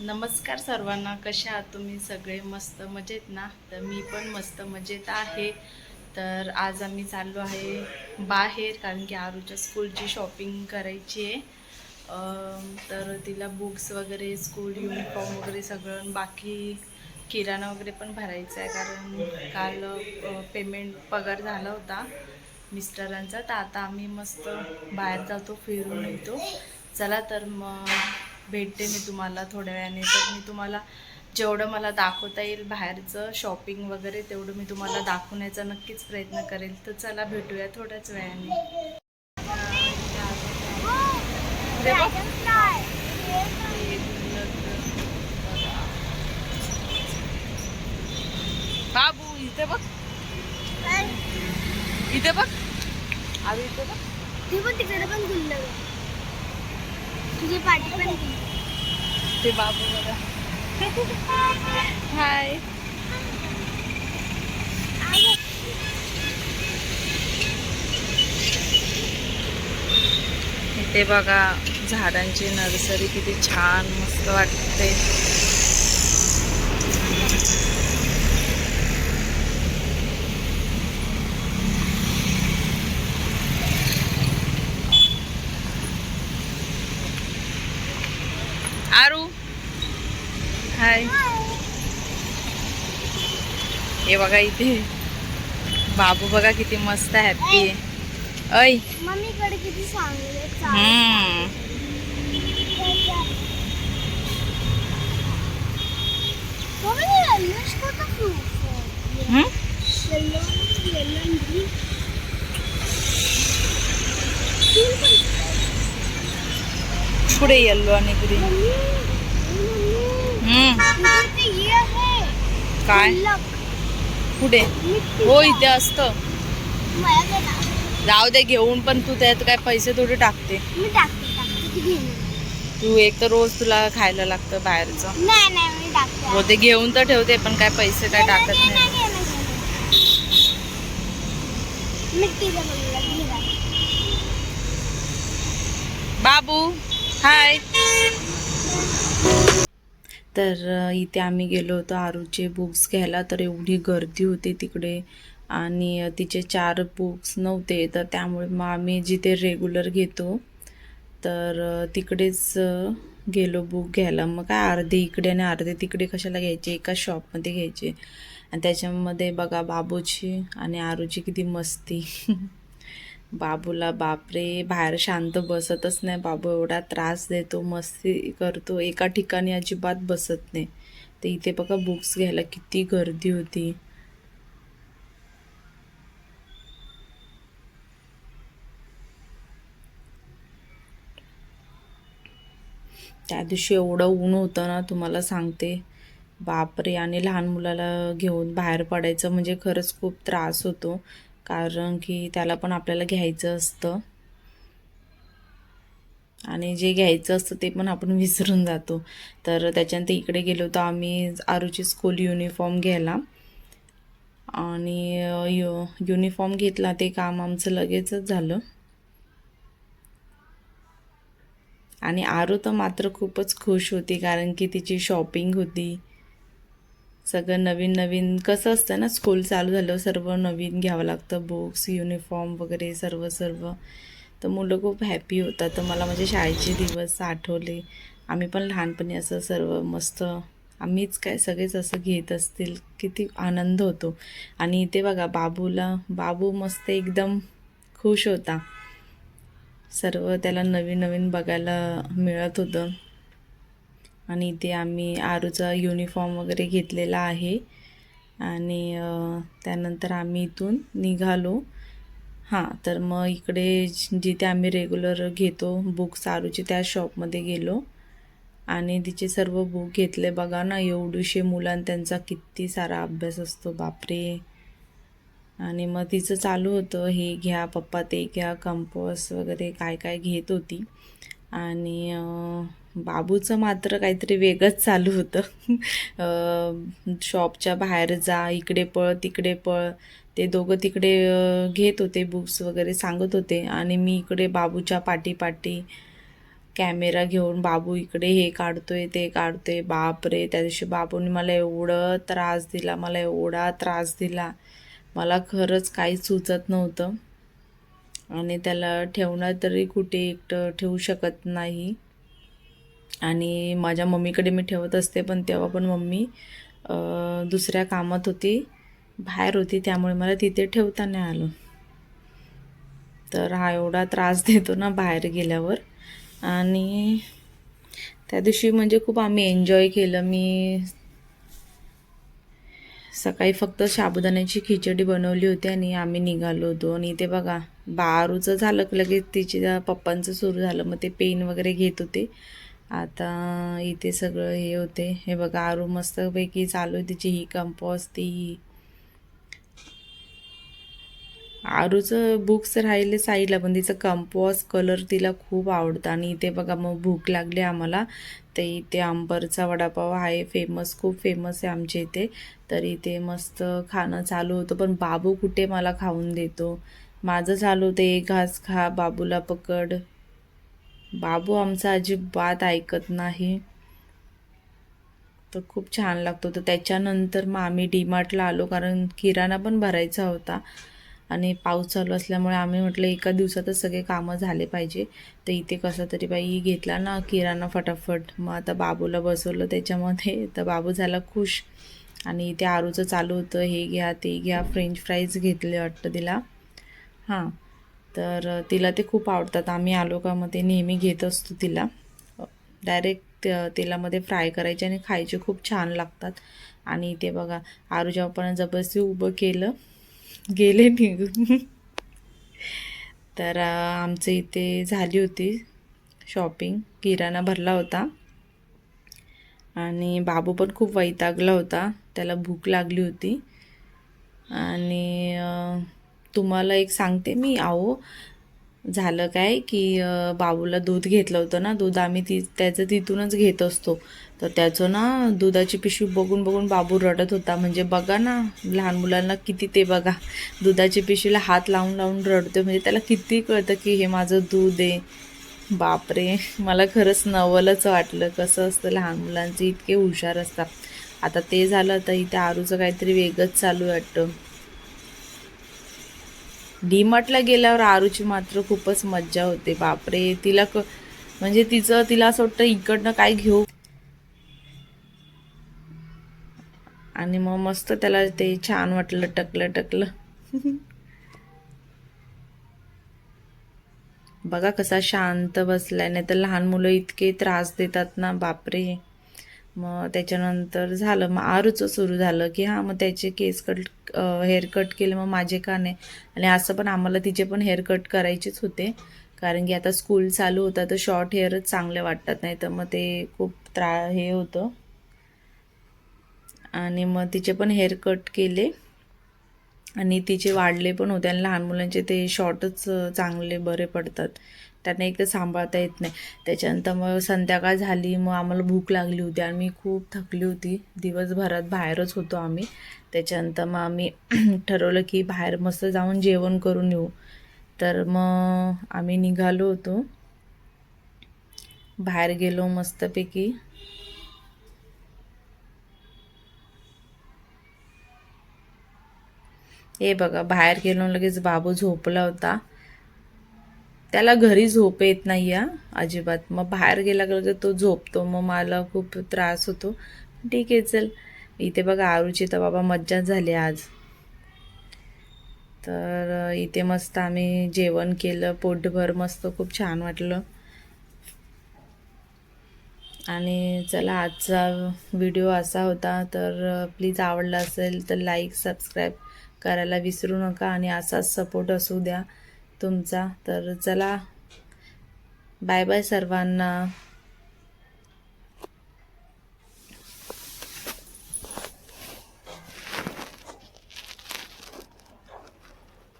नमस्कार सर्वांना कशा आहात तुम्ही? सगळे मस्त मजेत ना? तर मी पण मस्त मजेत आहे. तर आज आम्ही चाललो आहे बाहेर कारण की आरूच्या स्कूलची शॉपिंग करायची आहे. तर तिला बुक्स वगैरे स्कूल युनिफॉर्म वगैरे सगळं बाकी किराणा वगैरे पण भरायचा आहे कारण काल पेमेंट पगार झाला होता मिस्टरांचा. तर आता आम्ही मस्त बाहेर जातो फिरून येतो. चला तर मग भेटते मी तुम्हाला थोड्या वेळाने. तर मी तुम्हाला जेवढं मला दाखवता येईल बाहेरचं शॉपिंग वगैरे तेवढं मी तुम्हाला दाखवण्याचा नक्कीच प्रयत्न करेल. तर चला भेटूया थोड्याच वेळाने. इकडे बघ. गुलदं बघा. बाबू इथे बघ. इथे बघ. आवी इथे बघ. ती पण तिकडे पण गुल्ल तुझी पाठी पण ते बाबू बघा. हाय इथे बघा झाडांची नर्सरी किती छान मस्त वाटते. आरू? हाय हे बघा इथे. बाबू बघा किती मस्त हॅप्पी आहे. ऐ. मम्मीकडे किती. हम्म. मम्मी हे पुढे येल्लो आणि ग्रीन. काय? पुढे. हो इथे असतं. जाऊ दे घेऊन पण तू त्यात काय पैसे थोडे टाकते. तू एक तर रोज तुला खायला लागतं बाहेरचं. हो ते घेऊन तर ठेवते पण काय पैसे काय टाकत नाही, बाबू. हाय तर इथे आम्ही गेलो होतो आरूचे बुक्स घ्यायला. तर एवढी गर्दी होती तिकडे आणि तिचे चार बुक्स नव्हते. तर त्यामुळे मग आम्ही जिथे रेग्युलर घेतो तर तिकडेच गेलो बुक घ्यायला. मग काय अर्धे इकडे आणि अर्धे तिकडे कशाला घ्यायचे? एका शॉपमध्ये घ्यायचे. आणि त्याच्यामध्ये बघा बाबूची आणि आरूची किती मस्ती. बाबूला बापरे बाहेर शांत बसतच नाही बाबू एवढा त्रास देतो मस्ती करतो एका ठिकाणी अजिबात बसत नाही. तर इथे बघा बुक्स घ्यायला किती गर्दी होती. त्या दिवशी एवढं ऊन होतं ना तुम्हाला सांगते. बापरे आणि लहान मुलाला घेऊन बाहेर पडायचं म्हणजे खरंच खूप त्रास होतो. कारण की त्याला पण आपल्याला घ्यायचं असतं. आणि जे घ्यायचं असतं ते पण आपण विसरून जातो. तर त्याच्यानंतर इकडे गेलो तर आम्ही आरूची स्कूल युनिफॉर्म घ्यायला. आणि यु युनिफॉर्म घेतला. ते काम आमचं लगेचच झालं. आणि आरू तर मात्र खूपच खुश होती कारण की तिची शॉपिंग होती. सगळं नवीन नवीन कसं असतं ना स्कूल चालू झालं सर्व नवीन घ्यावं लागतं बुक्स युनिफॉर्म वगैरे सर्व सर्व. तर मुलं खूप हॅपी होतात. तर मला माझे शाळेचे दिवस आठवले. आम्ही पण लहानपणी असं सर्व मस्त आम्हीच काय सगळेच असं घेत असतील किती आनंद होतो. आणि इथे बघा बाबूला बाबू मस्त एकदम खुश होता. सर्व त्याला नवीन नवीन बघायला मिळत होतं. आणि इथे आम्ही आरूचा युनिफॉर्म वगैरे घेतलेला आहे. आणि त्यानंतर आम्ही इथून निघालो. हां तर मग इकडे जिथे आम्ही रेग्युलर घेतो बुक्स आरूचे त्या शॉपमध्ये गेलो. आणि तिचे सर्व बुक घेतले. बघा ना एवढीशे मुलां त्यांचा किती सारा अभ्यास असतो. बापरे! आणि मग तिचं चालू होतं. हे घ्या पप्पा ते घ्या कंपोस वगैरे काय काय घेत होती. आणि बाबूचं मात्र काहीतरी वेगळंच चालू होतं. शॉपच्या बाहेर जा इकडे पळ तिकडे पळ. ते दोघं तिकडे घेत होते बुक्स वगैरे सांगत होते. आणि मी इकडे बाबूच्या पाठीपाठी पाठी कॅमेरा घेऊन बाबू इकडे हे काढतोय ते काढतोय. बापरे त्या दिवशी बाबूने मला एवढं त्रास दिला मला एवढा त्रास दिला. मला खरंच काहीच सुचत नव्हतं. आणि त्याला ठेवणं तरी कुठे एकटं ठेवू शकत नाही. आणि माझ्या मम्मीकडे मी ठेवत असते पण तेव्हा पण मम्मी दुसऱ्या कामात होती बाहेर होती त्यामुळे मला तिथे ठेवता नाही आलं. तर हा एवढा त्रास देतो ना बाहेर गेल्यावर. आणि त्या दिवशी म्हणजे खूप आम्ही एन्जॉय केलं. मी सकाळी फक्त साबुदाण्याची खिचडी बनवली होती आणि आम्ही निघालो होतो. आणि इथे बघा बारूचं झालं लगेच तिच्या पप्पांचं सुरू झालं. मग ते पेन वगैरे घेत होते. आता इथे सगळं हे होते. हे बघा आरू मस्तपैकी चालू आहे तिची ही कंपॉस ती. ही आरूचं बुक्स राहिले साईडला पण तिचं कंपॉस कलर तिला खूप आवडतं. आणि इथे बघा मग भूक लागली आम्हाला. तर इथे अंबरचा वडापाव आहे फेमस खूप फेमस आहे आमच्या इथे. तर इथे मस्त खाणं चालू होतं. पण बाबू कुठे मला खाऊन देतो? माझं चालू होतं एक घास खा बाबूला पकड. बाबू आमचा अजिबात ऐकत नाही. तर खूप छान लागतो तर त्याच्यानंतर मग आम्ही डीमार्टला आलो कारण किराणा पण भरायचा होता. आणि पाऊस चालू असल्यामुळे आम्ही म्हटलं एका दिवसातच सगळे कामं झाले पाहिजे. तर इथे कसं तरी बाई घेतला ना किराणा फटाफट. मग आता बाबूला बसवलं त्याच्यामध्ये. तर बाबू झाला खुश. आणि इथे आरूचं चालू होतं. हे घ्या ते घ्या. फ्रेंच फ्राईज घेतले वाटतं तिला. हां. तर तिला ते खूप आवडतात. आम्ही आलो का मग ते नेहमी घेत असतो तिला. डायरेक्ट तेलामध्ये फ्राय करायचे आणि खायचे. खूप छान लागतात. आणि इथे बघा आरूच्या पप्पानं जबरदस्ती उभं केलं गेले निघून. तर आमच्या आमचं इथे झाली होती शॉपिंग किराणा भरला होता. आणि बाबू पण खूप वैतागला होता. त्याला भूक लागली होती. आणि तुम्हाला एक सांगते मी आहो. झालं काय की बाबूला दूध घेतलं होतं ना दूध आम्ही ती त्याचं तिथूनच घेत असतो. तर त्याचं ना दुधाची पिशवी बघून बघून बाबू रडत होता. म्हणजे बघा ना लहान मुलांना किती ते बघा. दुधाची पिशवीला हात लावून लावून रडतो म्हणजे त्याला किती कळतं की हे माझं दूध आहे. बापरे मला खरंच नवलच वाटलं. कसं असतं लहान मुलांचे इतके हुशार असतात. आता ते झालं तर इथे आरूचं काहीतरी वेगच चालू वाटतं. डीमार्टला गेल्यावर आरूची मात्र खूपच मज्जा होते. बापरे तिला क म्हणजे तिचं तिला असं वाटतं इकडनं काय घेऊ? आणि मग मस्त त्याला ते छान वाटलं टकलं टकलं. बघा कसा शांत बसलाय नाही तर लहान मुलं इतके त्रास देतात ना बापरे. मग त्याच्यानंतर झालं मग आरूचं सुरू झालं की हां मग त्याचे केस कट हेअर कट केले मग माझे का नाही आणि असं पण आम्हाला तिचे पण हेअर कट करायचेच होते. कारण की आता स्कूल चालू होता तर शॉर्ट हेअरच चांगले वाटतात नाही तर मग ते खूप त्रा हे होतं. आणि मग तिचे पण हेअर कट केले. आणि तिचे वाढले पण होते आणि लहान मुलांचे ते शॉर्टच चांगले बरे पडतात. त्यांना एक तर सांभाळता येत नाही. त्याच्यानंतर मग संध्याकाळ झाली मग आम्हाला भूक लागली होती आणि मी खूप थकली होती. दिवसभरात बाहेरच होतो आम्ही. त्याच्यानंतर मग आम्ही ठरवलं की बाहेर मस्त जाऊन जेवण करून येऊ. तर मग आम्ही निघालो होतो. बाहेर गेलो मस्तपैकी. हे बघा बाहेर गेलो लगेच बाबू झोपला होता. त्याला घरी झोप येत नाही आहे अजिबात. मग बाहेर गेला गेलं तर तो झोपतो. मग मला खूप त्रास होतो. ठीक आहे चल. इथे बघा आरूची तर बाबा मज्जाच झाली आज. तर इथे मस्त आम्ही जेवण केलं. पोटभर मस्त खूप छान वाटलं. आणि चला आजचा व्हिडिओ असा होता. तर प्लीज आवडला असेल तर लाईक सबस्क्राईब करायला विसरू नका आणि असाच सपोर्ट असू द्या तुमचा. तर चला बाय बाय सर्वांना.